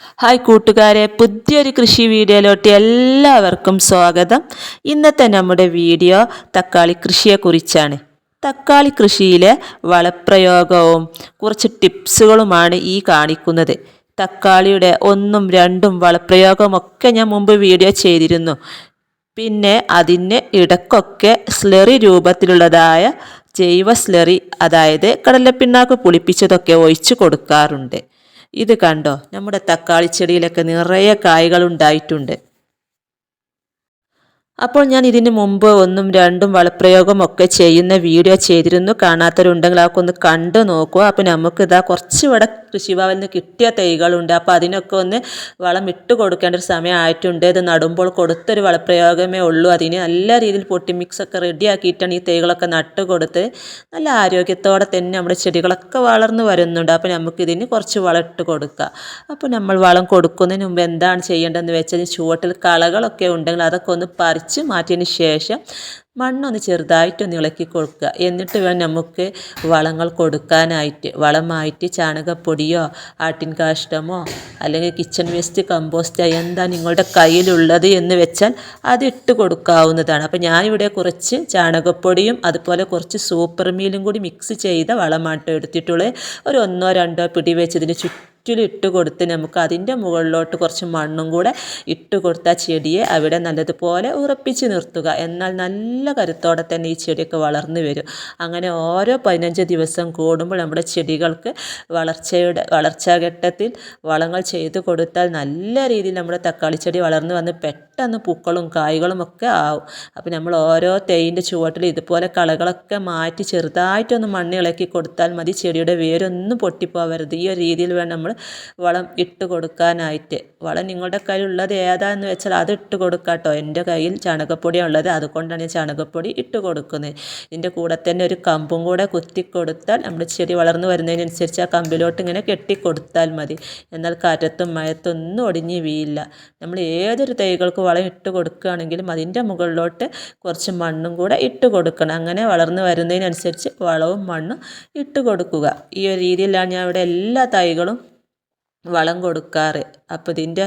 Hi കൂട്ടുകാരെ പുതിയൊരു കൃഷി വീഡിയോയിലോട്ട് എല്ലാവർക്കും സ്വാഗതം. ഇന്നത്തെ നമ്മുടെ വീഡിയോ തക്കാളി കൃഷിയെക്കുറിച്ചാണ്. തക്കാളി കൃഷിയിലെ വളപ്രയോഗവും കുറച്ച് ടിപ്സുകളുമാണ് ഈ കാണിക്കുന്നത്. തക്കാളിയുടെ ഒന്നും രണ്ടും വളപ്രയോഗമൊക്കെ ഞാൻ മുമ്പ് വീഡിയോ ചെയ്തിരുന്നു. പിന്നെ അതിന് ഇടക്കൊക്കെ സ്ലറി രൂപത്തിലുള്ളതായ ജൈവ സ്ലറി അതായത് കടലപ്പിണ്ണാക്ക് പുളിപ്പിച്ചതൊക്കെ ഒഴിച്ചു കൊടുക്കാറുണ്ട്. ഇത് കണ്ടോ? നമ്മുടെ തക്കാളി ചെടിയിലൊക്കെ നിറയെ കായ്കൾ ഉണ്ടായിട്ടുണ്ട്. അപ്പോൾ ഞാൻ ഇതിന് മുമ്പ് ഒന്നും രണ്ടും വളപ്രയോഗം ഒക്കെ ചെയ്യുന്ന വീഡിയോ ചെയ്തിരുന്നു. കാണാത്തവരുണ്ടെങ്കിൽ അതൊക്കെ ഒന്ന് കണ്ടു നോക്കുക അപ്പോൾ നമുക്ക് ഇതാ കുറച്ച് ഇവിടെ കൃഷിഭവനിൽ നിന്ന് കിട്ടിയ തൈകളുണ്ട്. അപ്പോൾ അതിനൊക്കെ ഒന്ന് വളം ഇട്ട് കൊടുക്കേണ്ട ഒരു സമയമായിട്ടുണ്ട്. ഇത് നടുമ്പോൾ കൊടുത്തൊരു വളപ്രയോഗമേ ഉള്ളൂ. അതിന് നല്ല രീതിയിൽ പൊട്ടി മിക്സ് ഒക്കെ റെഡിയാക്കിയിട്ടാണ് ഈ തൈകളൊക്കെ നട്ട് കൊടുത്ത് നല്ല ആരോഗ്യത്തോടെ തന്നെ നമ്മുടെ ചെടികളൊക്കെ വളർന്നു വരുന്നുണ്ട്. അപ്പോൾ നമുക്കിതിന് കുറച്ച് വളം ഇട്ട് കൊടുക്കുക അപ്പോൾ നമ്മൾ വളം കൊടുക്കുന്നതിന് മുമ്പ് എന്താണ് ചെയ്യേണ്ടതെന്ന് വെച്ചാൽ ചുവട്ടിൽ കളകളൊക്കെ ഉണ്ടെങ്കിൽ അതൊക്കെ ഒന്ന് പറിച്ച് മാറ്റിയതിന് ശേഷം മണ്ണൊന്ന് ചെറുതായിട്ടൊന്ന് ഇളക്കി കൊടുക്കുക. എന്നിട്ട് വേണം നമുക്ക് വളങ്ങൾ കൊടുക്കാനായിട്ട്. വളമായിട്ട് ചാണകപ്പൊടിയോ ആട്ടിൻ കാഷ്ടമോ അല്ലെങ്കിൽ കിച്ചൺ വേസ്റ്റ് കമ്പോസ്റ്റോ എന്താ നിങ്ങളുടെ കയ്യിലുള്ളത് എന്ന് വെച്ചാൽ അത് ഇട്ട് കൊടുക്കാവുന്നതാണ്. അപ്പോൾ ഞാനിവിടെ കുറച്ച് ചാണകപ്പൊടിയും അതുപോലെ കുറച്ച് സൂപ്പർ മീലും കൂടി മിക്സ് ചെയ്ത വളമാട്ടോ എടുത്തിട്ടുള്ളത് ഒരു ഒന്നോ രണ്ടോ പിടി വെച്ചതിന് ചുറ്റും ചുറ്റിലും ഇട്ട് കൊടുത്ത് നമുക്ക് അതിന്റെ മുകളിലോട്ട് കുറച്ച് മണ്ണും കൂടെ ഇട്ട് കൊടുത്ത ചെടിയെ അവിടെ നല്ലതുപോലെ ഉറപ്പിച്ച് നിർത്തുക. എന്നാൽ നല്ല കരുത്തോടെ തന്നെ ഈ ചെടിയൊക്കെ വളർന്നു വരും. അങ്ങനെ ഓരോ പതിനഞ്ച് ദിവസം കൂടുമ്പോൾ നമ്മുടെ ചെടികൾക്ക് വളർച്ചയുടെ വളർച്ചാഘട്ടത്തിൽ വളങ്ങൾ ചെയ്ത് കൊടുത്താൽ നല്ല രീതിയിൽ നമ്മുടെ തക്കാളി ചെടി വളർന്നു വന്ന് പെട്ടെന്ന് പൂക്കളും കായ്കളും ഒക്കെ ആവും. അപ്പോൾ നമ്മൾ ഓരോ തേയിന്റെ ചുവട്ടിൽ ഇതുപോലെ കളകളൊക്കെ മാറ്റി ചെറുതായിട്ടൊന്ന് മണ്ണിളക്കി കൊടുത്താൽ മതി. ചെടിയുടെ വേരൊന്നും പൊട്ടിപ്പോവരുത്. ഈ ഒരു രീതിയിൽ വേണം നമ്മൾ വളം ഇട്ട് കൊടുക്കാനായിട്ട്. വളം നിങ്ങളുടെ കയ്യിലുള്ളത് ഏതാന്ന് വെച്ചാൽ അത് ഇട്ട് കൊടുക്കാം കേട്ടോ എന്റെ കയ്യിൽ ചാണകപ്പൊടിയാണ് ഉള്ളത് അതുകൊണ്ടാണ് ഞാൻ ചാണകപ്പൊടി ഇട്ട് കൊടുക്കുന്നത്. ഇതിന്റെ കൂടെ തന്നെ ഒരു കമ്പും കൂടെ കുത്തി കൊടുത്താൽ നമ്മുടെ ചെടി വളർന്നു വരുന്നതിനനുസരിച്ച് ആ കമ്പിലോട്ട് ഇങ്ങനെ കെട്ടിക്കൊടുത്താൽ മതി. എന്നാൽ കാറ്റത്തും ഒന്നും ഒടിഞ്ഞ് വീയില്ല നമ്മൾ ഏതൊരു തൈകൾക്ക് വളം ഇട്ട് കൊടുക്കുകയാണെങ്കിലും അതിന്റെ മുകളിലോട്ട് കുറച്ച് മണ്ണും കൂടെ ഇട്ട് കൊടുക്കണം. അങ്ങനെ വളർന്നു വരുന്നതിനനുസരിച്ച് വളവും മണ്ണും ഇട്ട് കൊടുക്കുക. ഈ ഒരു രീതിയിലാണ് ഞാൻ ഇവിടെ എല്ലാ തൈകളും വളം കൊടുക്കാറ്. അപ്പോൾ ഇതിന്റെ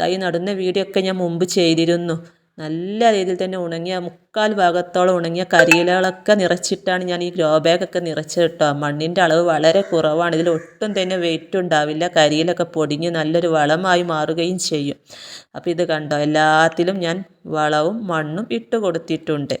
തൈ നടുന്ന വീഡിയോ ഒക്കെ ഞാൻ മുമ്പ് ചെയ്തിരുന്നു. നല്ല രീതിയിൽ തന്നെ ഉണങ്ങിയ മുക്കാൽ ഭാഗത്തോളം ഉണങ്ങിയ കരിയിലകളൊക്കെ നിറച്ചിട്ടാണ് ഞാൻ ഈ ഗ്രോ ബാഗൊക്കെ നിറച്ചത് കേട്ടോ. മണ്ണിന്റെ അളവ് വളരെ കുറവാണ്. ഇതിൽ ഒട്ടും തന്നെ വെയിറ്റ് ഉണ്ടാവില്ല. കരിയിലൊക്കെ പൊടിഞ്ഞ് നല്ലൊരു വളമായി മാറുകയും ചെയ്യും. അപ്പോൾ ഇത് കണ്ടോ? എല്ലാത്തിലും ഞാൻ വളവും മണ്ണും ഇട്ട് കൊടുത്തിട്ടുണ്ട്.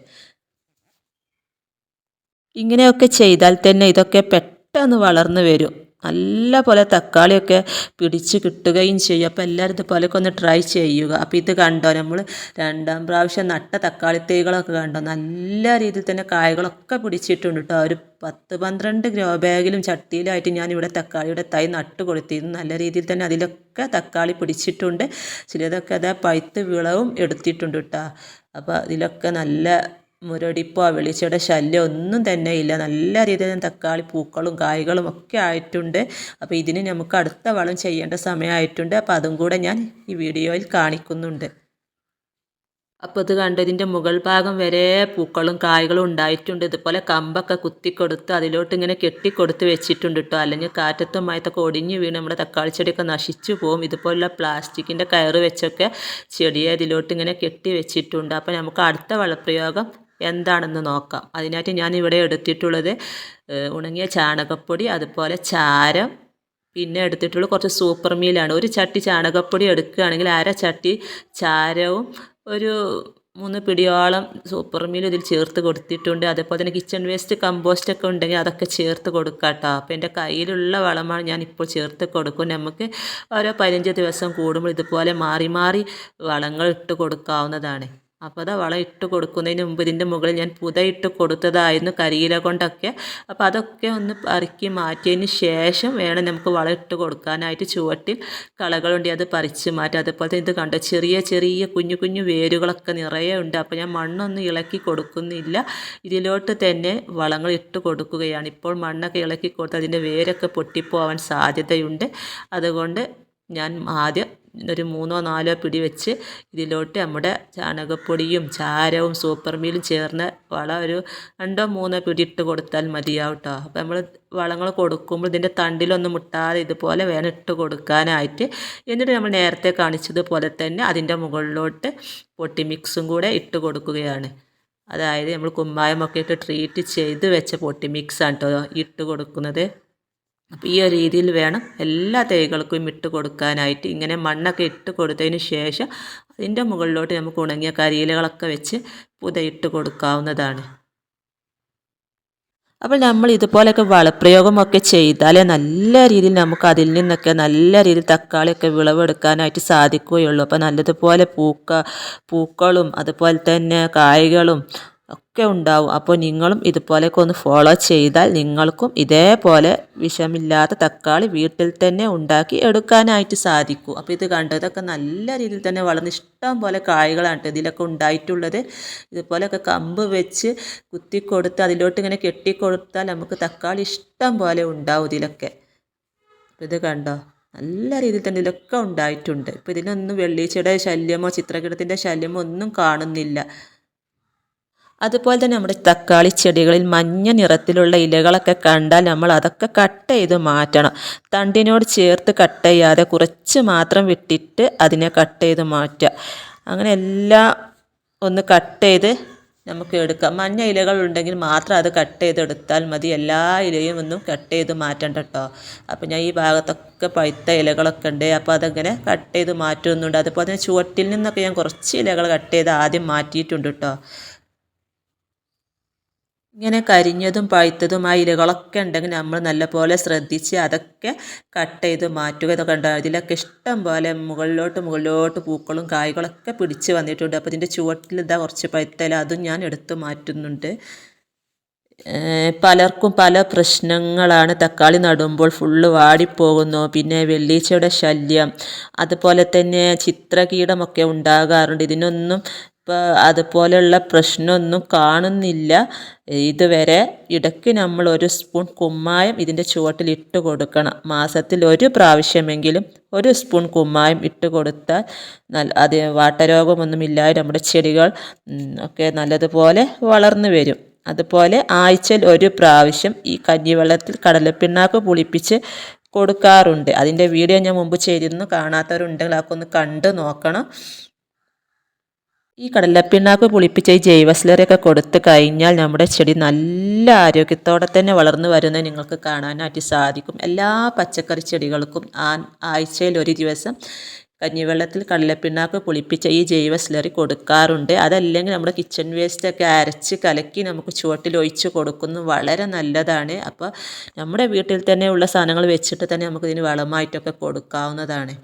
ഇങ്ങനെയൊക്കെ ചെയ്താൽ തന്നെ ഇതൊക്കെ പെട്ടെന്ന് വളർന്നു വരും. നല്ല പോലെ തക്കാളിയൊക്കെ പിടിച്ച് കിട്ടുകയും ചെയ്യും. അപ്പോൾ എല്ലാവരും ഇതുപോലെയൊക്കെ ഒന്ന് ട്രൈ ചെയ്യുക. അപ്പോൾ ഇത് കണ്ടോ? നമ്മൾ രണ്ടാം പ്രാവശ്യം നട്ട തക്കാളി തൈകളൊക്കെ കണ്ടോ? നല്ല രീതിയിൽ തന്നെ കായകളൊക്കെ പിടിച്ചിട്ടുണ്ട് കേട്ടോ. ഒരു പത്ത് പന്ത്രണ്ട് ഗ്രോ ബാഗിലും ചട്ടിയിലായിട്ട് ഞാനിവിടെ തക്കാളിയുടെ തൈ നട്ട് കൊടുത്തിരുന്നു നല്ല രീതിയിൽ തന്നെ അതിലൊക്കെ തക്കാളി പിടിച്ചിട്ടുണ്ട്. ചിലതൊക്കെ അതാ പഴുത്ത് വിളവും എടുത്തിട്ടുണ്ട് കേട്ടോ. അപ്പോൾ അതിലൊക്കെ നല്ല മുരടിപ്പോ വെളിച്ചയുടെ ശല്യം ഒന്നും തന്നെ ഇല്ല. നല്ല രീതിയിൽ തക്കാളി പൂക്കളും കായ്കളും ഒക്കെ ആയിട്ടുണ്ട്. അപ്പോൾ ഇതിന് നമുക്ക് അടുത്ത വളം ചെയ്യേണ്ട സമയമായിട്ടുണ്ട്. അപ്പോൾ അതും കൂടെ ഞാൻ ഈ വീഡിയോയിൽ കാണിക്കുന്നുണ്ട്. അപ്പോൾ ഇത് കണ്ടതിന്റെ മുകൾ ഭാഗം വരെ പൂക്കളും കായ്കളും ഉണ്ടായിട്ടുണ്ട്. ഇതുപോലെ കമ്പൊക്കെ കുത്തിക്കൊടുത്ത് അതിലോട്ട് ഇങ്ങനെ കെട്ടിക്കൊടുത്ത് വെച്ചിട്ടുണ്ട് കേട്ടോ. അല്ലെങ്കിൽ കാറ്റത്തും മയത്തൊക്കെ ഒടിഞ്ഞു വീണ് നമ്മുടെ തക്കാളി ചെടിയൊക്കെ നശിച്ചു പോകും. ഇതുപോലുള്ള പ്ലാസ്റ്റിക്കിന്റെ കയറ് വെച്ചൊക്കെ ചെടിയെ ഇതിലോട്ട് ഇങ്ങനെ കെട്ടി വെച്ചിട്ടുണ്ട്. അപ്പോൾ നമുക്ക് അടുത്ത വളപ്രയോഗം എന്താണെന്ന് നോക്കാം. അതിനായിട്ട് ഞാൻ ഇവിടെ എടുത്തിട്ടുള്ളത് ഉണങ്ങിയ ചാണകപ്പൊടി അതുപോലെ ചാരം പിന്നെ എടുത്തിട്ടുള്ള കുറച്ച് സൂപ്പർ മീലാണ്. ഒരു ചട്ടി ചാണകപ്പൊടി എടുക്കുകയാണെങ്കിൽ അര ചട്ടി ചാരവും ഒരു മൂന്ന് പിടിയോളം സൂപ്പർ മീൽ ഇതിൽ ചേർത്ത് കൊടുത്തിട്ടുണ്ട്. അതേപോലെ തന്നെ കിച്ചൺ വേസ്റ്റ് കമ്പോസ്റ്റ് ഒക്കെ ഉണ്ടെങ്കിൽ അതൊക്കെ ചേർത്ത് കൊടുക്കാം കേട്ടോ. അപ്പോൾ എന്റെ കയ്യിലുള്ള വളമാണ് ഞാൻ ഇപ്പോൾ ചേർത്ത് കൊടുക്കും. നമുക്ക് ഓരോ പതിനഞ്ച് ദിവസം കൂടുമ്പോൾ ഇതുപോലെ മാറി മാറി വളങ്ങൾ ഇട്ട് കൊടുക്കാവുന്നതാണ്. അപ്പോൾ അത് വളം ഇട്ട് കൊടുക്കുന്നതിന് മുമ്പ് ഇതിന്റെ മുകളിൽ ഞാൻ പുതയിട്ട് കൊടുത്തതായിരുന്നു കരിയില കൊണ്ടൊക്കെ. അപ്പോൾ അതൊക്കെ ഒന്ന് പറിക്കി മാറ്റിയതിന് ശേഷം വേണം നമുക്ക് വളം ഇട്ട് കൊടുക്കാനായിട്ട് ചുവട്ടിൽ കളകളുണ്ട് അത് പറിച്ച് മാറ്റുക അതുപോലെ ഇത് കണ്ട? ചെറിയ ചെറിയ കുഞ്ഞു കുഞ്ഞു വേരുകളൊക്കെ നിറയെ ഉണ്ട്. അപ്പോൾ ഞാൻ മണ്ണൊന്നും ഇളക്കി കൊടുക്കുന്നില്ല. ഇതിലോട്ട് തന്നെ വളങ്ങൾ ഇട്ട് കൊടുക്കുകയാണ്. ഇപ്പോൾ മണ്ണൊക്കെ ഇളക്കി കൊടുത്ത് അതിന്റെ വേരൊക്കെ പൊട്ടിപ്പോവാൻ സാധ്യതയുണ്ട്. അതുകൊണ്ട് ഞാൻ ആദ്യം ഒരു മൂന്നോ നാലോ പിടി വെച്ച് ഇതിലോട്ട് നമ്മുടെ ചാണകപ്പൊടിയും ചാരവും സൂപ്പർ മീലും ചേർന്ന വളം ഒരു രണ്ടോ മൂന്നോ പിടി ഇട്ട് കൊടുത്താൽ മതിയാവും കേട്ടോ അപ്പോൾ നമ്മൾ വളങ്ങൾ കൊടുക്കുമ്പോൾ ഇതിന്റെ തണ്ടിലൊന്നും മുട്ടാതെ ഇതുപോലെ വേണം ഇട്ട് കൊടുക്കാനായിട്ട്. എന്നിട്ട് നമ്മൾ നേരത്തെ കാണിച്ചതുപോലെ തന്നെ അതിന്റെ മുകളിലോട്ട് പൊട്ടി മിക്സും കൂടെ ഇട്ട് കൊടുക്കുകയാണ്. അതായത് നമ്മൾ കുമ്മായമൊക്കെ ഇട്ട് ട്രീറ്റ് ചെയ്ത് വെച്ച പൊട്ടി മിക്സാണ് കേട്ടോ ഇട്ട് കൊടുക്കുന്നത്. അപ്പോൾ ഈ ഒരു രീതിയിൽ വേണം എല്ലാ തൈകൾക്കും ഇട്ട് കൊടുക്കാനായിട്ട്. ഇങ്ങനെ മണ്ണൊക്കെ ഇട്ട് കൊടുത്തതിന് ശേഷം അതിന്റെ മുകളിലോട്ട് നമുക്ക് ഉണങ്ങിയ കരിയിലകളൊക്കെ വെച്ച് പുതയിട്ട് കൊടുക്കാവുന്നതാണ്. അപ്പോൾ നമ്മൾ ഇതുപോലെയൊക്കെ വളപ്രയോഗമൊക്കെ ചെയ്താലേ നല്ല രീതിയിൽ നമുക്ക് അതിൽ നിന്നൊക്കെ നല്ല രീതിയിൽ തക്കാളിയൊക്കെ വിളവെടുക്കാനായിട്ട് സാധിക്കുകയുള്ളൂ. അപ്പോൾ നല്ലതുപോലെ പൂക്ക പൂക്കളും അതുപോലെ തന്നെ കായ്കളും ഒക്കെ ഉണ്ടാവും. അപ്പോൾ നിങ്ങളും ഇതുപോലെയൊക്കെ ഒന്ന് ഫോളോ ചെയ്താൽ നിങ്ങൾക്കും ഇതേപോലെ വിഷമില്ലാത്ത തക്കാളി വീട്ടിൽ തന്നെ ഉണ്ടാക്കി എടുക്കാനായിട്ട് സാധിക്കും. അപ്പോൾ ഇത് കണ്ടതൊക്കെ നല്ല രീതിയിൽ തന്നെ വളർന്ന് ഇഷ്ടം പോലെ കായ്കളാണ് ഇതിലൊക്കെ ഉണ്ടായിട്ടുള്ളത്. ഇതുപോലെയൊക്കെ കമ്പ് വെച്ച് കുത്തിക്കൊടുത്ത് അതിലോട്ട് ഇങ്ങനെ കെട്ടിക്കൊടുത്താൽ നമുക്ക് തക്കാളി ഇഷ്ടം പോലെ ഉണ്ടാവും ഇതിലൊക്കെ. ഇത് കണ്ടോ? നല്ല രീതിയിൽ തന്നെ ഇതിലൊക്കെ ഉണ്ടായിട്ടുണ്ട്. ഇപ്പോൾ ഇതിനൊന്നും വെള്ളീച്ചയുടെ ശല്യമോ ചിത്രകിടത്തിന്റെ ശല്യമോ ഒന്നും കാണുന്നില്ല. അതുപോലെ തന്നെ നമ്മുടെ തക്കാളി ചെടികളിൽ മഞ്ഞ നിറത്തിലുള്ള ഇലകളൊക്കെ കണ്ടാൽ നമ്മൾ അതൊക്കെ കട്ട് ചെയ്ത് മാറ്റണം. തണ്ടിനോട് ചേർത്ത് കട്ട് ചെയ്യാതെ കുറച്ച് മാത്രം വിട്ടിട്ട് അതിനെ കട്ട് ചെയ്ത് മാറ്റുക. അങ്ങനെ എല്ലാം ഒന്ന് കട്ട് ചെയ്ത് നമുക്ക് എടുക്കാം. മഞ്ഞ ഇലകൾ ഉണ്ടെങ്കിൽ മാത്രം അത് കട്ട് ചെയ്തെടുത്താൽ മതി. എല്ലാ ഇലയും ഒന്നും കട്ട് ചെയ്ത് മാറ്റണ്ട കേട്ടോ. അപ്പോൾ ഞാൻ ഈ ഭാഗത്തൊക്കെ പഴുത്ത ഇലകളൊക്കെ ഉണ്ട്. അപ്പോൾ അതങ്ങനെ കട്ട് ചെയ്ത് മാറ്റുന്നുണ്ട്. അതുപോലെ തന്നെ ചുവട്ടിൽ നിന്നൊക്കെ ഞാൻ കുറച്ച് ഇലകൾ കട്ട് ചെയ്ത് ആദ്യം മാറ്റിയിട്ടുണ്ട് കേട്ടോ. ഇങ്ങനെ കരിഞ്ഞതും പഴുത്തതുമായ ഇലകളൊക്കെ ഉണ്ടെങ്കിൽ നമ്മൾ നല്ലപോലെ ശ്രദ്ധിച്ച് അതൊക്കെ കട്ട് ചെയ്ത് മാറ്റുക. ഇതൊക്കെ ഉണ്ടാകും ഇതിലൊക്കെ ഇഷ്ടം പോലെ മുകളിലോട്ട് മുകളിലോട്ട് പൂക്കളും കായ്കളൊക്കെ പിടിച്ച് വന്നിട്ടുണ്ട്. അപ്പോൾ ഇതിന്റെ ചുവട്ടിൽ ഇതാ കുറച്ച് പഴുത്തല അതും ഞാൻ എടുത്തു മാറ്റുന്നുണ്ട്. പലർക്കും പല പ്രശ്നങ്ങളാണ്. തക്കാളി നടുമ്പോൾ ഫുള്ള് വാടിപ്പോകുന്നു. പിന്നെ വെള്ളീച്ചയുടെ ശല്യം അതുപോലെ തന്നെ ചിത്രകീടമൊക്കെ ഉണ്ടാകാറുണ്ട്. ഇതിനൊന്നും ഇപ്പോൾ അതുപോലെയുള്ള പ്രശ്നമൊന്നും കാണുന്നില്ല. ഇതുവരെ ഇടയ്ക്ക് നമ്മൾ ഒരു സ്പൂൺ കുമ്മായം ഇതിന്റെ ചുവട്ടിൽ ഇട്ട് കൊടുക്കണം. മാസത്തിൽ ഒരു പ്രാവശ്യമെങ്കിലും ഒരു സ്പൂൺ കുമ്മായം ഇട്ട് കൊടുത്താൽ നല്ല അത് വാട്ടരോഗമൊന്നുമില്ലാതെ നമ്മുടെ ചെടികൾ ഒക്കെ നല്ലതുപോലെ വളർന്നു വരും. അതുപോലെ ആഴ്ചയിൽ ഒരു പ്രാവശ്യം ഈ കഞ്ഞിവെള്ളത്തിൽ കടലപ്പിണ്ണാക്ക് പുളിപ്പിച്ച് കൊടുക്കാറുണ്ട്. അതിന്റെ വീഡിയോ ഞാൻ മുമ്പ് ചെയ്തിരുന്നു. കാണാത്തവരുണ്ടെങ്കിൽ അതൊക്കെ ഒന്ന് കണ്ട് നോക്കണം. ഈ കടലപ്പിണ്ണാക്ക് പുളിപ്പിച്ച ഈ ജൈവസ്ലറിയൊക്കെ കൊടുത്തു കഴിഞ്ഞാൽ നമ്മുടെ ചെടി നല്ല ആരോഗ്യത്തോടെ തന്നെ വളർന്നു വരുന്നത് നിങ്ങൾക്ക് കാണാനായിട്ട് സാധിക്കും. എല്ലാ പച്ചക്കറി ചെടികൾക്കും ആ ആഴ്ചയിൽ ഒരു ദിവസം കഞ്ഞിവെള്ളത്തിൽ കടലപ്പിണ്ണാക്ക് പുളിപ്പിച്ച ഈ ജൈവ സ്ലറി കൊടുക്കാറുണ്ട്. അതല്ലെങ്കിൽ നമ്മുടെ കിച്ചൺ വേസ്റ്റൊക്കെ അരച്ച് കലക്കി നമുക്ക് ചുവട്ടിൽ ഒഴിച്ച് കൊടുക്കുന്നു വളരെ നല്ലതാണ്. അപ്പോൾ നമ്മുടെ വീട്ടിൽ തന്നെ ഉള്ള സാധനങ്ങൾ വെച്ചിട്ട് തന്നെ നമുക്കിതിന് വളമായിട്ടൊക്കെ കൊടുക്കാവുന്നതാണ്.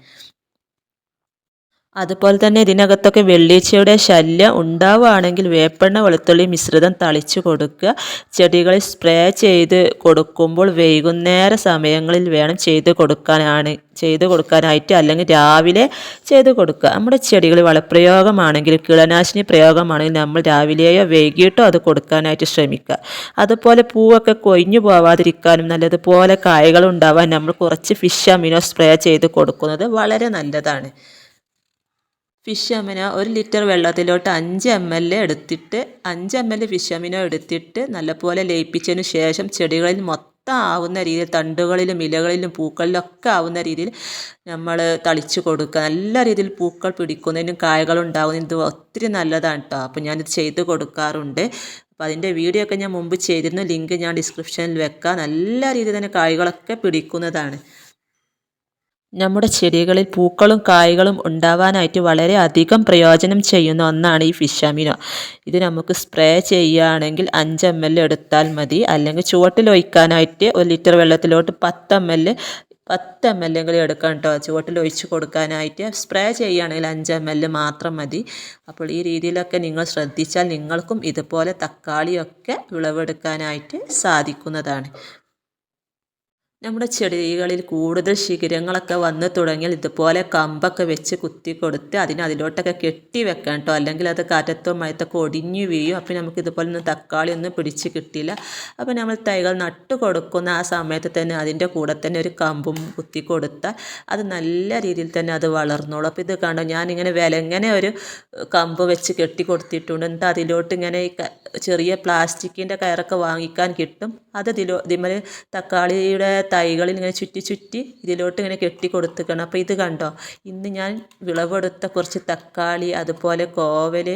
അതുപോലെ തന്നെ ഇതിനകത്തൊക്കെ വെള്ളീച്ചയുടെ ശല്യം ഉണ്ടാവുകയാണെങ്കിൽ വേപ്പെണ്ണ വെളുത്തുള്ളി മിശ്രിതം തളിച്ചു കൊടുക്കുക. ചെടികളിൽ സ്പ്രേ ചെയ്ത് കൊടുക്കുമ്പോൾ വൈകുന്നേര സമയങ്ങളിൽ വേണം ചെയ്ത് കൊടുക്കാനാണ് ചെയ്ത് കൊടുക്കാനായിട്ട് അല്ലെങ്കിൽ രാവിലെ ചെയ്ത് കൊടുക്കുക. നമ്മുടെ ചെടികൾ വളപ്രയോഗമാണെങ്കിൽ കീടനാശിനി പ്രയോഗമാണെങ്കിൽ നമ്മൾ രാവിലെയോ വൈകിട്ടോ അത് കൊടുക്കാനായിട്ട് ശ്രമിക്കുക. അതുപോലെ പൂവൊക്കെ കൊഴിഞ്ഞു പോവാതിരിക്കാനും നല്ലതുപോലെ കായകൾ ഉണ്ടാവാൻ നമ്മൾ കുറച്ച് ഫിഷ് അമിനോ സ്പ്രേ ചെയ്ത് കൊടുക്കുന്നത് വളരെ നല്ലതാണ്. ഫിഷ് അമിനോ ഒരു ലിറ്റർ വെള്ളത്തിലോട്ട് അഞ്ച് എം എൽ എടുത്തിട്ട് അഞ്ച് എം എൽ ഫിഷ് എടുത്തിട്ട് നല്ലപോലെ ലയിപ്പിച്ചതിന് ശേഷം ചെടികളിൽ മൊത്തം ആവുന്ന രീതിയിൽ തണ്ടുകളിലും ഇലകളിലും പൂക്കളിലും ഒക്കെ ആവുന്ന രീതിയിൽ നമ്മൾ തളിച്ചു കൊടുക്കുക. നല്ല രീതിയിൽ പൂക്കൾ പിടിക്കുന്നതിനും കായകൾ ഉണ്ടാകുന്നതിനും ഒത്തിരി നല്ലതാണ് കേട്ടോ അപ്പോൾ ഞാനിത് ചെയ്ത് കൊടുക്കാറുണ്ട്. അപ്പോൾ അതിന്റെ വീഡിയോ ഒക്കെ ഞാൻ മുമ്പ് ചെയ്തിരുന്നു. ലിങ്ക് ഞാൻ ഡിസ്ക്രിപ്ഷനിൽ വെക്കാം. നല്ല രീതിയിൽ തന്നെ കായകളൊക്കെ പിടിക്കുന്നതാണ്. നമ്മുടെ ചെടികളിൽ പൂക്കളും കായ്കളും ഉണ്ടാവാനായിട്ട് വളരെ അധികം പ്രയോജനം ചെയ്യുന്ന ഒന്നാണ് ഈ ഫിഷ് അമിനോ ഇത് നമുക്ക് സ്പ്രേ ചെയ്യുകയാണെങ്കിൽ അഞ്ച് എം എൽ എടുത്താൽ മതി. അല്ലെങ്കിൽ ചുവട്ടിൽ ഒഴിക്കാനായിട്ട് ഒരു ലിറ്റർ വെള്ളത്തിലോട്ട് പത്ത് എം എൽ പത്ത് എം എൽ എങ്കിലും എടുക്കാം കേട്ടോ. ചുവട്ടിൽ ഒഴിച്ചു കൊടുക്കാനായിട്ട് സ്പ്രേ ചെയ്യുകയാണെങ്കിൽ അഞ്ച് എം എൽ മാത്രം മതി. അപ്പോൾ ഈ രീതിയിലൊക്കെ നിങ്ങൾ ശ്രദ്ധിച്ചാൽ നിങ്ങൾക്കും ഇതുപോലെ തക്കാളിയൊക്കെ വിളവെടുക്കാനായിട്ട് സാധിക്കുന്നതാണ്. നമ്മുടെ ചെടികളിൽ കൂടുതൽ ശിഖരങ്ങളൊക്കെ വന്ന് തുടങ്ങിയാൽ ഇതുപോലെ കമ്പൊക്കെ വെച്ച് കുത്തി കൊടുത്ത് അതിനെ അതിലോട്ടൊക്കെ കെട്ടി വെക്കണം കേട്ടോ. അല്ലെങ്കിൽ അത് കാറ്റത്തോ മഴത്തൊക്കെ ഒടിഞ്ഞു വീഴും. അപ്പോൾ നമുക്ക് ഇതുപോലെ ഒന്നും തക്കാളി ഒന്നും പിടിച്ച് കിട്ടില്ല അപ്പോൾ നമ്മൾ തൈകൾ നട്ടു കൊടുക്കുന്ന ആ സമയത്ത് തന്നെ അതിന്റെ കൂടെ തന്നെ ഒരു കമ്പും കുത്തി കൊടുത്താൽ അത് നല്ല രീതിയിൽ തന്നെ അത് വളർന്നോളും. അപ്പോൾ ഇത് കണ്ടോ ഞാനിങ്ങനെ വിലങ്ങനെ ഒരു കമ്പ് വെച്ച് കെട്ടി കൊടുത്തിട്ടുണ്ട്. എന്നിട്ട് അതിലോട്ട് ഇങ്ങനെ ചെറിയ പ്ലാസ്റ്റിക്കിന്റെ കയറൊക്കെ വാങ്ങിക്കാൻ കിട്ടും. അത് ഇതിലോ ഇതിമേൽ തക്കാളിയുടെ തൈകളിൽ ഇങ്ങനെ ചുറ്റി ചുറ്റി ഇതിലോട്ട് ഇങ്ങനെ കെട്ടി കൊടുത്തേക്കണം അപ്പോൾ ഇത് കണ്ടോ? ഇന്ന് ഞാൻ വിളവെടുത്ത കുറച്ച് തക്കാളി അതുപോലെ കോവൽ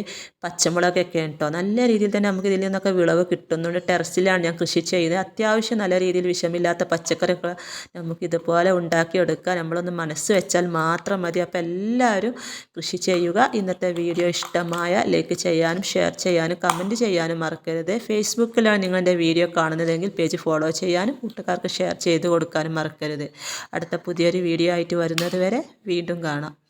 പച്ചമുളകൊക്കെ കേട്ടോ നല്ല രീതിയിൽ തന്നെ നമുക്ക് ഇതിൽ നിന്നൊക്കെ വിളവ് കിട്ടുന്നുണ്ട്. ടെറസിലാണ് ഞാൻ കൃഷി ചെയ്തത് അത്യാവശ്യം നല്ല രീതിയിൽ വിഷമില്ലാത്ത പച്ചക്കറികൾ നമുക്ക് ഇതുപോലെ ഉണ്ടാക്കിയെടുക്കുക നമ്മളൊന്ന് മനസ്സ് വെച്ചാൽ മാത്രം മതി. അപ്പോൾ എല്ലാവരും കൃഷി ചെയ്യുക. ഇന്നത്തെ വീഡിയോ ഇഷ്ടമായ ലൈക്ക് ചെയ്യാനും ഷെയർ ചെയ്യാനും കമന്റ് ചെയ്യാനും മറക്കരുത്. ഫേസ്ബുക്കിലാണ് നിങ്ങളുടെ വീഡിയോ കാണുന്നതെങ്കിൽ പേജ് ഫോളോ ചെയ്യാനും കൂട്ടുകാർക്ക് ഷെയർ ചെയ്ത് കൊടുക്കാനും മറക്കരുത്. അടുത്ത പുതിയൊരു വീഡിയോ ആയിട്ട് വരുന്നത് വരെ വീണ്ടും കാണാം.